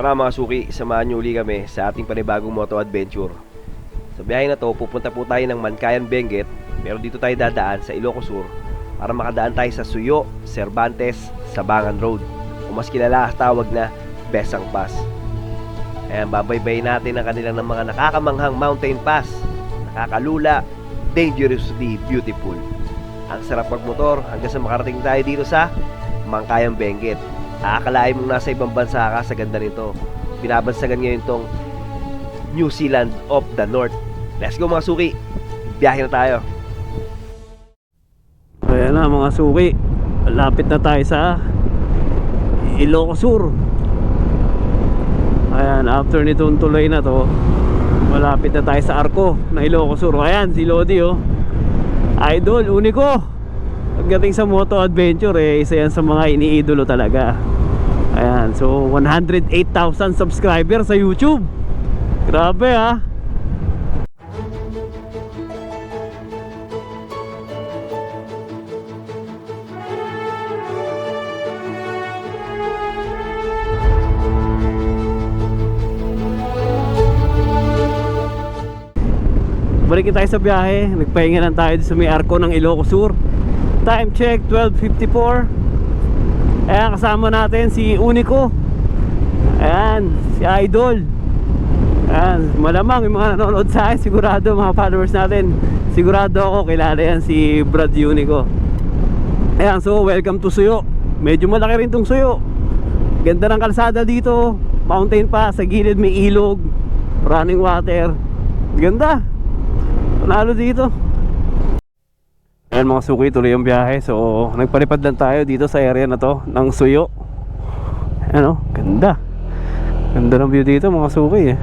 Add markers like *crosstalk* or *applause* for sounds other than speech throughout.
Tara mga suki, samahan niyo uli kami sa ating panibagong moto adventure. Sa biyahe na to, pupunta po tayo ng Mankayan Benguet, pero dito tayo dadaan sa Ilocos Sur para makadaan tayo sa Suyo, Cervantes, Sabangan Road o mas kilala tawag na Besang Pass. Ayan, babaybayin natin ang kanilang ng mga nakakamanghang mountain pass, nakakalula, dangerously beautiful. Ang sarap magmotor hanggang sa makarating tayo dito sa Mangkayang Benguet. Aakalain mong nasa ibang bansa ka sa ganda nito. Binabansagan ngayon tong New Zealand of the North. Let's go mga suki. Biyahe na tayo. Ayan na mga suki Lapit na tayo sa Ilocos Sur Ayan, after nitong tulay na to Malapit na tayo sa Arco na Ilocos Sur Ayan, si Lodi oh Idol, uniko Pagdating sa Moto Adventure eh Isa yan sa mga iniidolo talaga. Ayan, so 108,000 subscribers sa YouTube. Grabe ah Balik tayo sa biyahe. Nagpahinga lang tayo sa may arko ng Ilocos Sur Time check 12.54 Ayan kasama natin si Unico. Ayan si Idol. Ayan malamang yung mga nanonood sa akin Sigurado mga followers natin. Sigurado ako kilala yan si Brad Unico. Ayan so welcome to Suyo. Medyo malaki rin tong Suyo. Ganda ng kalsada dito Mountain pa sa gilid may ilog Running water. Ganda. Panalo dito Ayan mga suki, tuloy yung biyahe. So, nagpalipad lang tayo dito sa area na to Ng Suyo. Ayan o, ganda. Ganda ng view dito mga suki eh.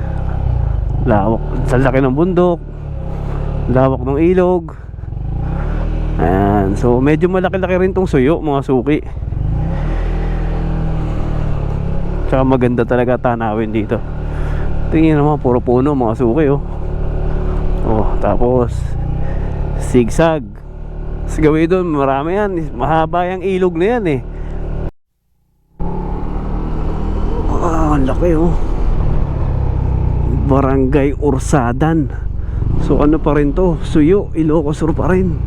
Lawak, sa laki ng bundok. Lawak ng ilog. Ayan, so medyo malaki-laki rin tong Suyo mga suki. Tsaka maganda talaga tanawin dito. Tingin naman, puro puno mga suki oh. Oh, tapos zigzag. Sa gawin doon, marami yan. Mahaba yung ilog na yan eh. Ah, ang laki oh. Barangay Ursadan. So ano pa rin to? Suyo, Ilocos Sur pa rin.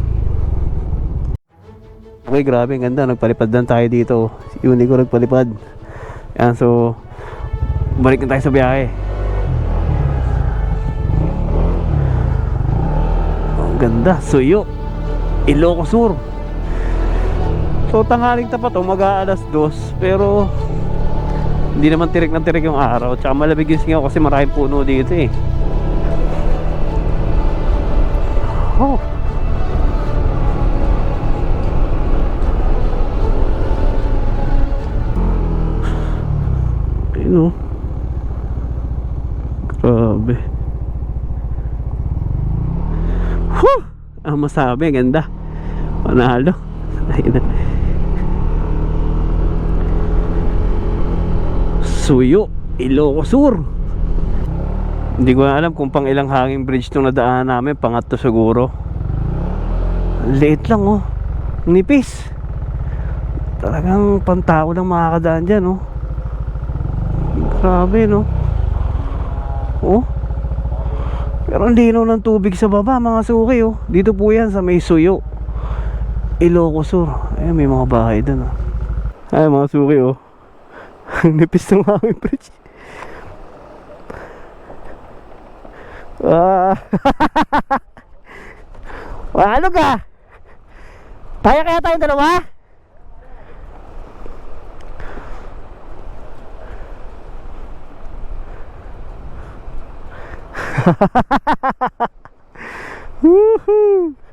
Okay, grabe, ang ganda. Nagpalipad lang tayo dito. Si Unico nagpalipad. Yan, so balik na tayo sa biyahe. Ganda, Suyo Ilocos Sur. So tanghaling tapat to, mag-aalas dos Pero Hindi naman tirik na tirik yung araw. Tsaka malamig yung singaw kasi maraming puno dito eh. Oh Ang masabi, ganda. Panalo. *laughs* Suyo, Ilocos Sur. Hindi ko alam kung pang ilang hanging bridge itong nadaanan namin. Pangatlo siguro. Liit lang oh. Nipis. Talagang pantao lang makakadaan dyan oh. Grabe no. Oh. Pero ang linaw ng tubig sa baba mga suki oh. Dito po yan sa may suyo. Ilocos Sur. Ayun may mga bahay doon oh. Ay mga suki oh. *laughs* Nipis ng aming bridge. Ah. *laughs* Ano ka? Kaya kaya tayong dalawa? Woohoo! *laughs*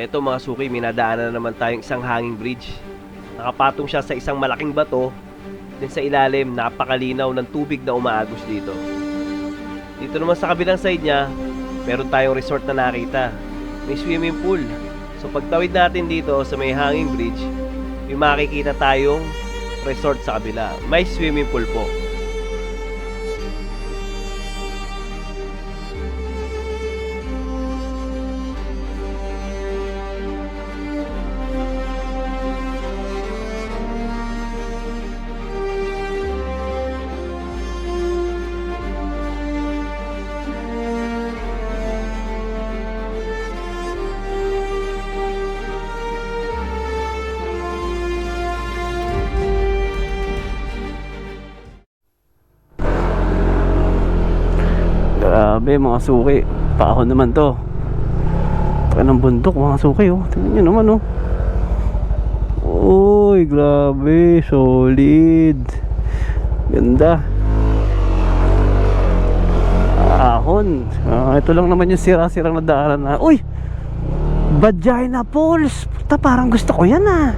Eto mga suki, minadaanan na naman tayong isang hanging bridge. Nakapatong siya sa isang malaking bato. Din sa ilalim, napakalinaw ng tubig na umaagos dito. Dito naman sa kabilang side niya, meron tayong resort na nakita. May swimming pool. So pagtawid natin dito sa may hanging bridge, may makikita tayong resort sa kabila. May swimming pool po. Grabe mga suki. Paahon naman to. Taka ng bundok mga suki oh. Tingnan nyo naman oh. Uy, grabe. Solid. Ganda. Ahon. Ah, ito lang naman yung sira-sirang na daanan na. Uy! Vagina Falls. Puta, parang gusto ko yan ah.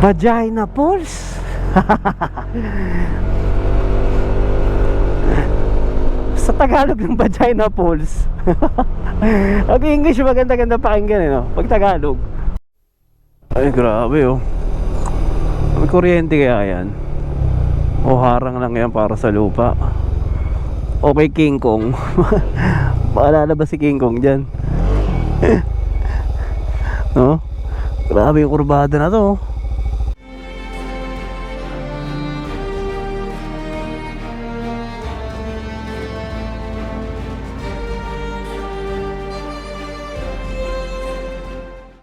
Vagina Falls. *laughs* Sa Tagalog ng Vagina Falls. Pag *laughs* English maganda-ganda pakinggan eh no. Pag Tagalog. Ay grabe oh. May kuryente kaya yan. O harang lang yan para sa lupa. O kay King Kong. *laughs* Maalala ba si King Kong dyan? *laughs* no? Grabe yung kurbada na to.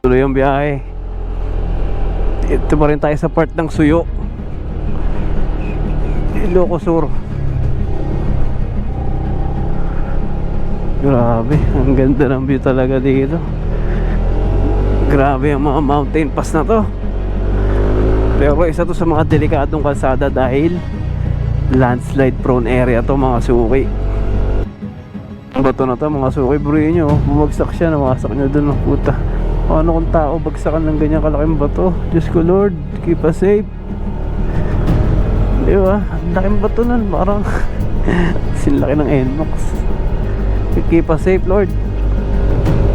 Tuloy yung biyahe. Ito pa rin tayo sa part ng Suyo. Ilocos Sur. Grabe, ang ganda ng view talaga dito. Grabe ang mga mountain pass na to. Pero isa to sa mga delikadong kalsada dahil landslide prone area to mga suki. Ang bato na to mga suki, bro nyo, bumagsak siya, namasak nyo dun ng puta. Paano kung tao bagsakan ng ganyan kalaking bato? Diyos ko Lord, keep us safe. Di ba? Ang laking bato nun, parang *laughs* sinlaki ng NMAX. Keep us safe, Lord.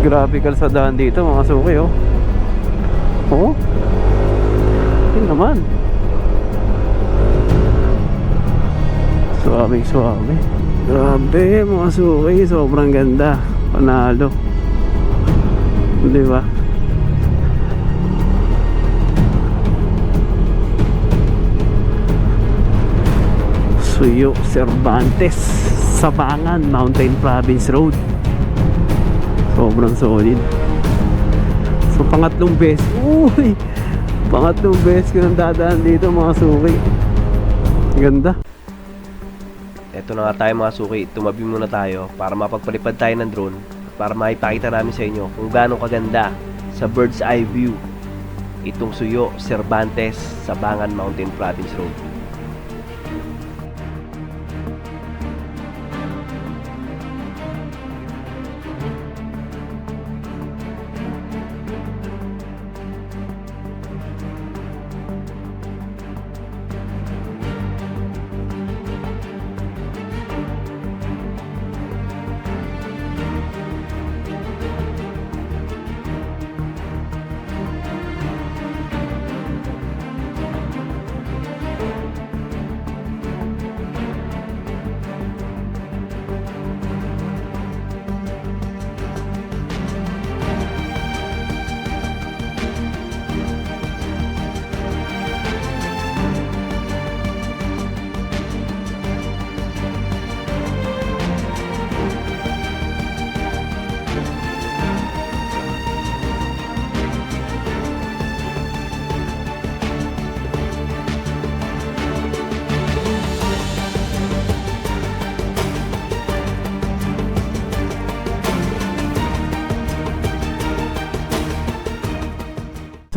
Grabe kalsadahan dito, mga suki, oh. Oh? Yun naman. Suabe, suabe. Grabe, mga suki, sobrang ganda. Panalo. Di ba? Suyo Cervantes Sabangan Mountain Province Road. Sobrang solid. So pangatlong beses Uy Pangatlong beses ko nang dadaan dito mga suki. Ganda. Eto na nga tayo mga suki, tumabi muna tayo para mapagpalipad tayo ng drone para maipakita namin sa inyo kung gaano kaganda sa bird's eye view itong suyo Cervantes Sabangan Mountain Province Road.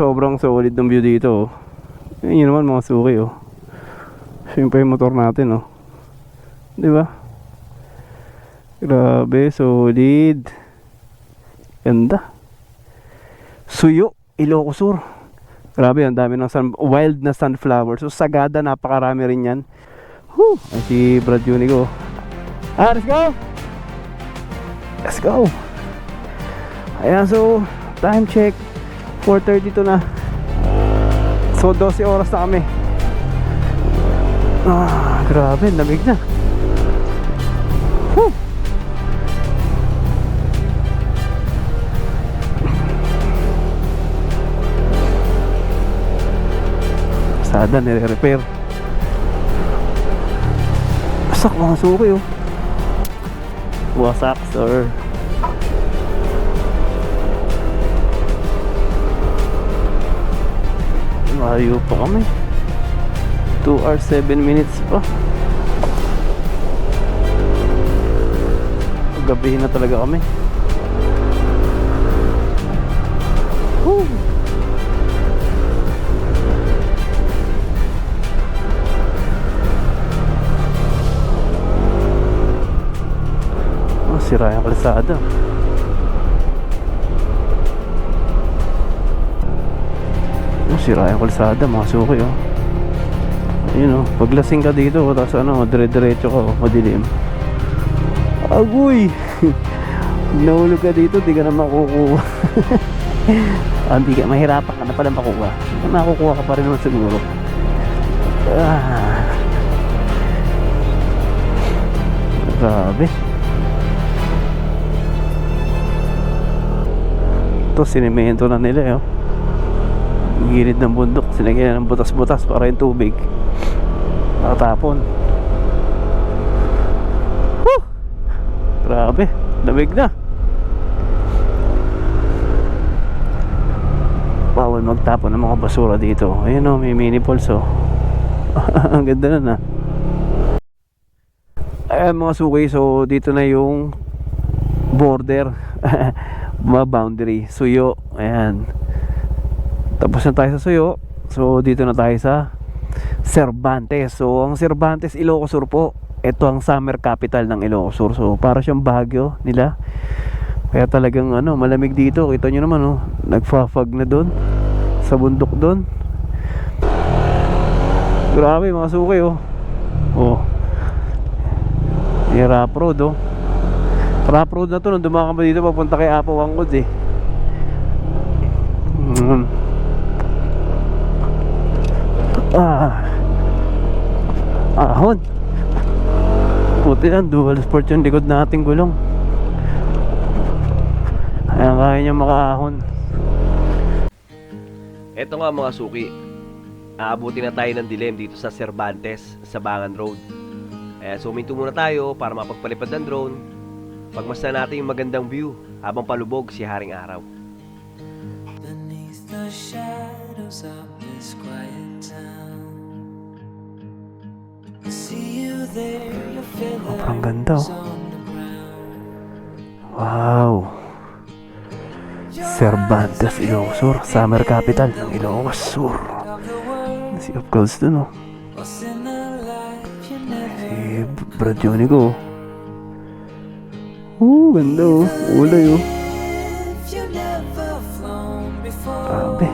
Sobrang solid ng view dito oh. Yun naman mga suki oh. Siyempre yung motor natin oh. Di ba? Grabe, solid. Ganda. Suyo, Ilocos Sur. Grabe, ang dami ng sun, wild na sunflower. So, Sagada, napakarami rin yan. Whew! Ay, si Brad Unico. Ah, let's go! Let's go! Ayan, so, time check. 4.32 na. So, 12 oras na kami. Ah, grabe, lamig na. Whew! Sada, nire-repair. Wasak mga suki oh. Wasak, sir. Malayo pa kami 2 hours 7 minutes pa gabihin na talaga kami. Woo! Oh, sira yung kalsada. Oh, sira yung kalsada, mga suki oh. Yun oh, paglasing ka dito, tapos ano, dire-diretso ka, oh, madilim. Agoy! *laughs* Nahulog ka dito, di ka na makukuha. *laughs* ah, di ka, mahirapan ka na pala makuha. Makukuha ka pa rin naman siguro. Ah. Grabe. Ito, sinimento na nila, eh, oh. Gilid ng bundok, sinagyan ng butas-butas para yung tubig. Nakatapon. Woo! Grabe, lamig na. Bawal magtapon ng mga basura dito. Ayun o, may mini falls o. *laughs* Ang ganda na na. Ayan mga suki, so dito na yung border. *laughs* boundary. Suyo. Ayan. Tapos na tayo sa Suyo. So dito na tayo sa Cervantes. So ang Cervantes Ilocos Sur po. Ito ang summer capital ng Ilocos Sur. So para siyang Baguio nila. Kaya talagang ano, malamig dito. Kita nyo naman oh, nagfa-fog na doon sa bundok doon. Grabe mga suki oh. Oh. Yung Rap Road oh. Rap Road na to nung dumaan dito papunta kay Apo Wangkod eh. Ah. Ahon. Buti lang, dual sport yung likod nating gulong. Ayan, kaya niya makaahon. Eto nga mga suki, aabuti na tayo ng dilim dito sa Cervantes, sa Bangan Road. Kaya suminto muna tayo para mapagpalipad ng drone. Pagmasdan natin yung magandang view habang palubog si Haring Araw. Beneath the shadows of this quiet town Sobrang ganda oh. Wow. Cervantes, Ilocos. Summer capital ng Ilocos Sur. Si Up Close dun oh. Si Brad Jonico oh. Oo, ganda oh. Ulay oh. Grabe.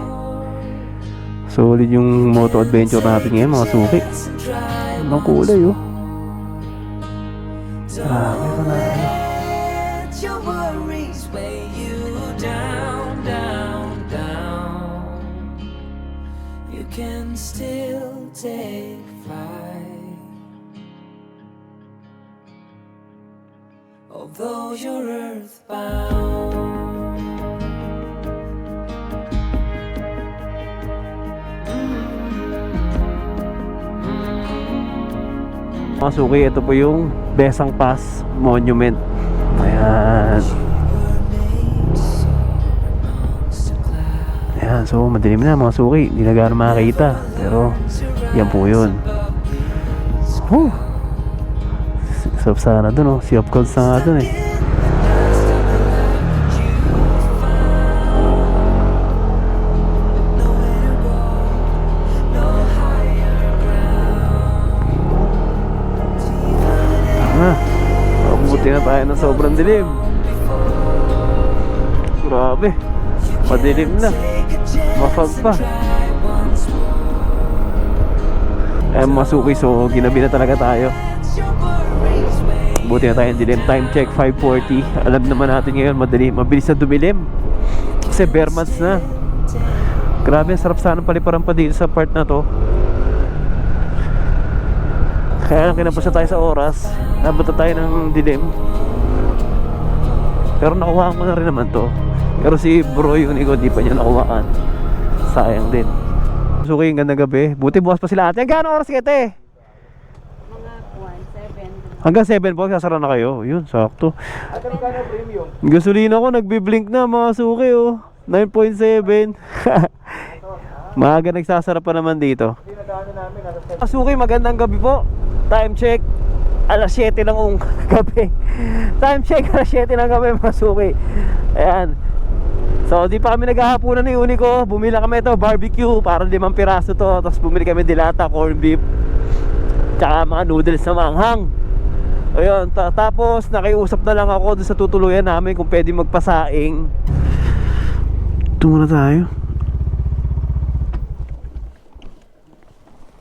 Yung moto adventure natin ngayon mga suki. ng kulay oh. You can still take flight Although you're earthbound Mga suki, ito po yung Besang Pass Monument. Ayan. Ayan, so madilim na mga suki. Hindi na gano'n makakita. Pero, yan po yun. Whew. Sarap sana dun, oh. Sea of Clouds na nga dun, eh. Mabuti na tayo ng sobrang dilim. Grabe. Madilim na. Mafag pa. Eh, masuki. So, ginabi na talaga tayo. Buti na tayo dilim. Time check, 5.40. Alam naman natin ngayon, madali, mabilis na dumilim. Kasi bare months na. Grabe, sarap sana paliparan pa dito sa part na to. Kaya kinapos na tayo sa oras. Nabot na tayo ng dilim. Pero nakuha ko na rin naman to. Pero si bro yung ko, di pa niya nakuhaan. Sayang din. So kayo gandang gabi. Buti bukas pa sila ate. Hanggang oras ka ate? Mga 1, 7. Hanggang 7 po, sasara na kayo. Yun, sakto. Gasolina ko, nagbiblink na mga suki oh. 9.7. *laughs* Maaga nagsasara pa naman dito. Suki, magandang gabi po. Time check. alas 7 ng ung- *laughs* gabi. Time check, alas 7 ng gabi mga suki. Ayan. So, di pa kami naghahaponan ni Unico. Bumili kami ito, barbecue, para limang piraso to. Tapos bumili kami dilata, corn beef, tsaka mga noodles na manghang. Ayun, ta- tapos nakiusap na lang ako sa tutuluyan namin kung pwede magpasaing. Ito muna tayo.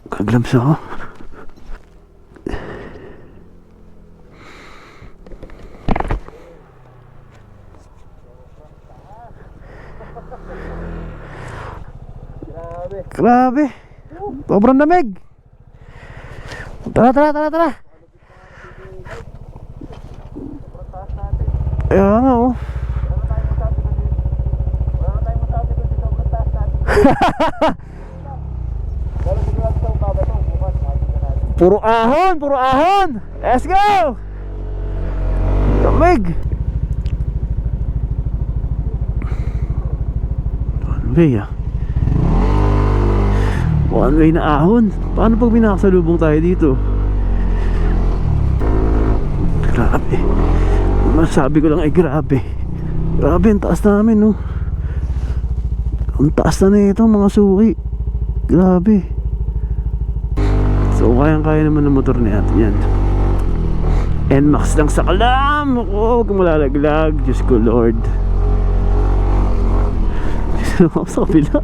Kaglams ako. Grabe. Sobrang lamig. Tara, tara, tara, tara. Ayan nga oh. Puro ahon, puro ahon. Let's go. Lamig. One way ah. One way na ahon. Paano pag binakasalubong tayo dito? Grabe. Masabi ko lang ay grabe. Grabe, ang taas namin, no? Ang taas na nito, mga suki. Grabe. So, kayang-kaya naman ng motor ni ate yan. NMAX lang sa kalam! Ako, huwag kang malalaglag. Diyos ko, Lord. Diyos ko, sa kabila.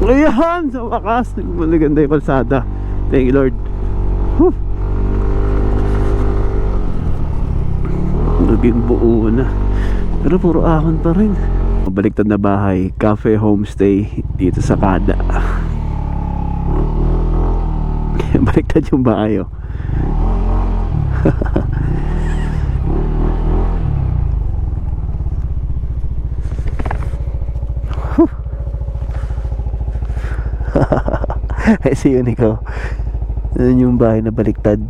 *laughs* Ayan! Sa wakas, maganda yung kalsada. Thank you, Lord. Whew. Naging buo na. Pero puro ahon pa rin. Mabaliktad na bahay, cafe homestay dito sa Kada. *laughs* Baliktad yung bahay oh. *laughs* Ay, si Unico. Yun yung bahay na baliktad.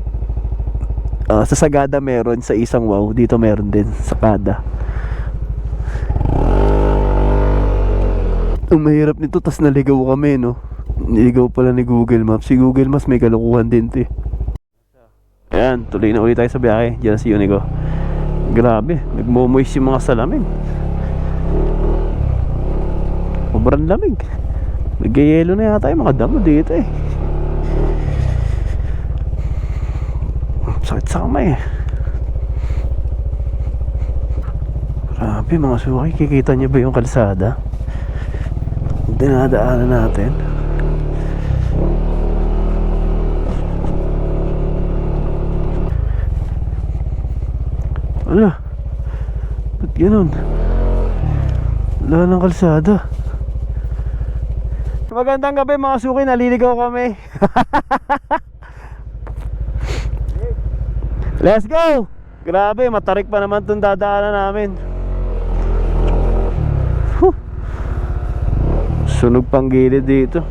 Ah, sa Sagada meron, sa isang wow. Dito meron din, sa Kada. Ang mahirap nito, tas naligaw kami, no? Niligaw pala ni Google Maps. Si Google Maps may kalukuhan din, te. Ayan, tuloy na ulit tayo sa biyahe. Diyan si Unico. Grabe, nagmomoist yung mga salamin. Sobrang lamig. Nagyayelo na yata yung mga damo dito eh. Sakit sa kamay eh. Grabe mga suki, kikita niyo ba yung kalsada? Dinadaanan natin. Ala, ba't ganun? Wala ng kalsada. Magandang gabi mga suki, naliligaw kami. *laughs* Let's go! Grabe, matarik pa naman itong dadaanan namin. Sunog pang gilid dito.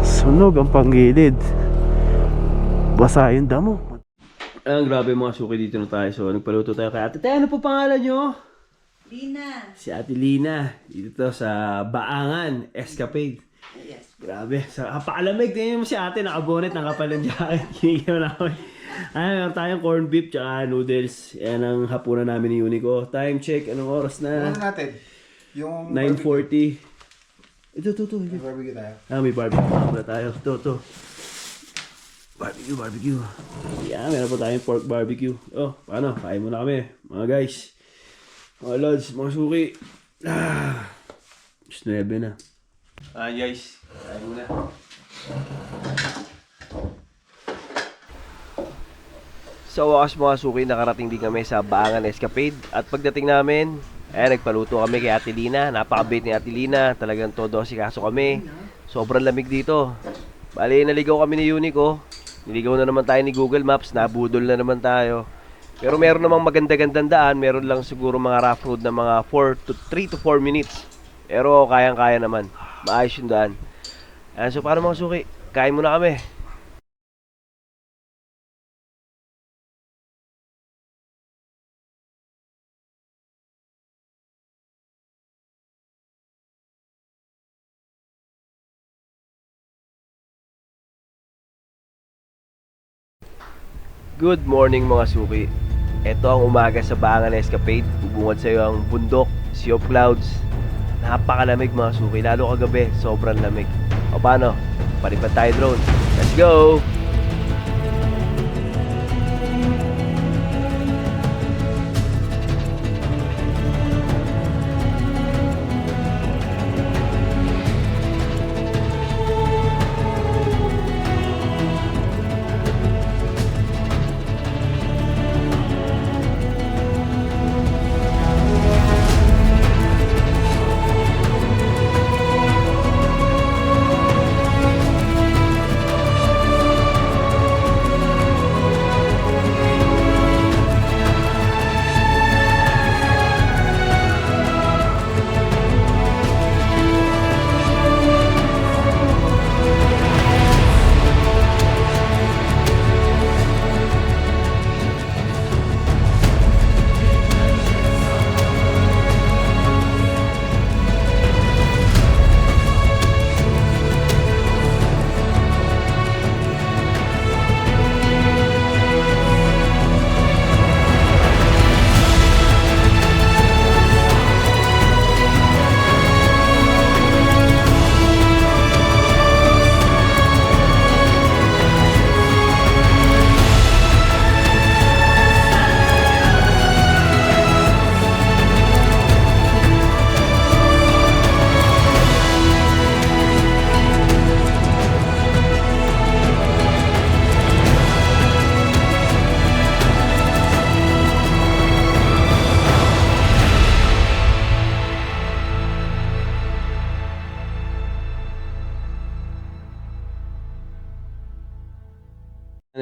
Sunog ang panggilid. Basa yung damo. Ang grabe mga suki dito na tayo. So, nagpaluto tayo kay ate. Tayo, ano po pangalan nyo? Lina. Si Ate Lina. Dito to sa Baangan, Escapade. Yes. Grabe. Sa apakalamig. Tingnan mo si ate, nakabonet, nakapal ng jacket. *laughs* Kinikilaw na ako. Ay, meron tayong corn beef tsaka noodles. Yan ang hapunan namin ni Unico. Time check. Anong oras na? Ano natin? Yung 9.40. Ito, ito, ito. barbecue. barbecue tayo. Ah, may barbecue pa pala tayo. Ito, ito. Barbecue, barbecue. Yan, meron pa tayong pork barbecue. Oh, paano? Kain muna kami. Mga guys. Mga lods, mga suki. Ah. Just 9 na. Ah, guys. Kain muna. Sa wakas mga suki, nakarating din kami sa Baangan Escapade. At pagdating namin, eh, nagpaluto kami kay Ate Lina. Napakabait ni Ate Lina. Talagang todo si kaso kami. Sobrang lamig dito. Bali, naligaw kami ni Unico. Niligaw na naman tayo ni Google Maps. Nabudol na naman tayo. Pero meron namang maganda-gandang daan. Meron lang siguro mga rough road na mga 4 to 3 to 4 minutes. Pero kayang-kaya naman. Maayos yung daan. Ayan, so paano mga suki? Kain muna kami. Good morning mga suki. Ito ang umaga sa Bangan Escapade. Bubungad sa iyo ang bundok, sea of clouds. Napakalamig mga suki, lalo kagabi, sobrang lamig. O paano? Palipad tayo drone. Let's go!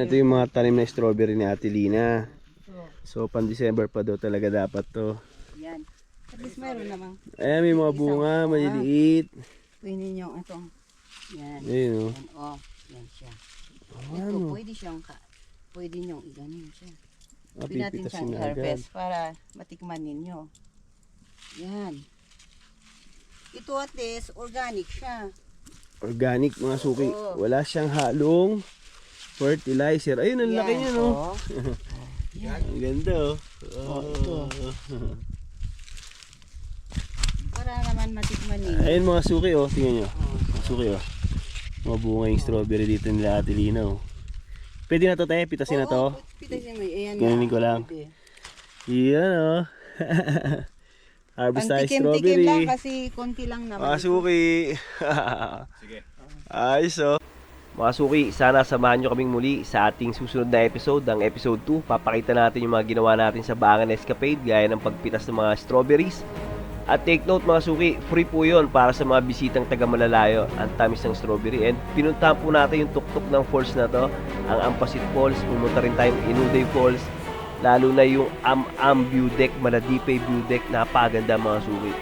Ito yung mga tanim na strawberry ni Ate Lina. So, pan December pa daw talaga dapat to. Yan. At least meron namang. Ayan, may mga bunga, maliliit. Pwede nyo itong. Yan. Ayun oh. Yan. Oh, yan siya. Ano? Ito, pwede siyang ka. Pwede nyo iganin siya. Ah, Pwede natin siyang na i-harvest para matikman ninyo. Yan. Ito at least, organic siya. Organic mga suki. Oo. Wala siyang halong fertilizer. Ayun, ang laki Yan, niya no. oh. *laughs* Ang ganda oh. Oh, ito. *laughs* Para naman matikman ninyo. Ayun mga suki oh. Tingnan nyo. Mga suki oh. Mga bunga yung strawberry dito nila Ate Lina oh. Pwede na to tayo, pitasin na to. Oo, pitasin mo. Ayan Ganun na, ko lang. pwede. Yan oh. *laughs* Harvest tayo Pantikim-tikim lang strawberry. kasi konti lang naman. Mga suki. Sige. Ayos oh. Mga suki, sana samahan nyo kaming muli sa ating susunod na episode, ang episode 2. Papakita natin yung mga ginawa natin sa Bangan Escapade, gaya ng pagpitas ng mga strawberries. At take note mga suki, free po yon para sa mga bisitang taga malalayo, ang tamis ng strawberry. And pinuntahan po natin yung tuktok ng falls na to, ang Ampasit Falls, pumunta rin tayong Inuday Falls, lalo na yung Am-Am View Deck, Maladipe View Deck, napaganda mga suki.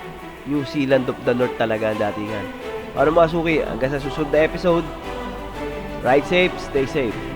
New Zealand of the North talaga ang datingan. Para mga suki, hanggang sa susunod na episode, ride safe, stay safe.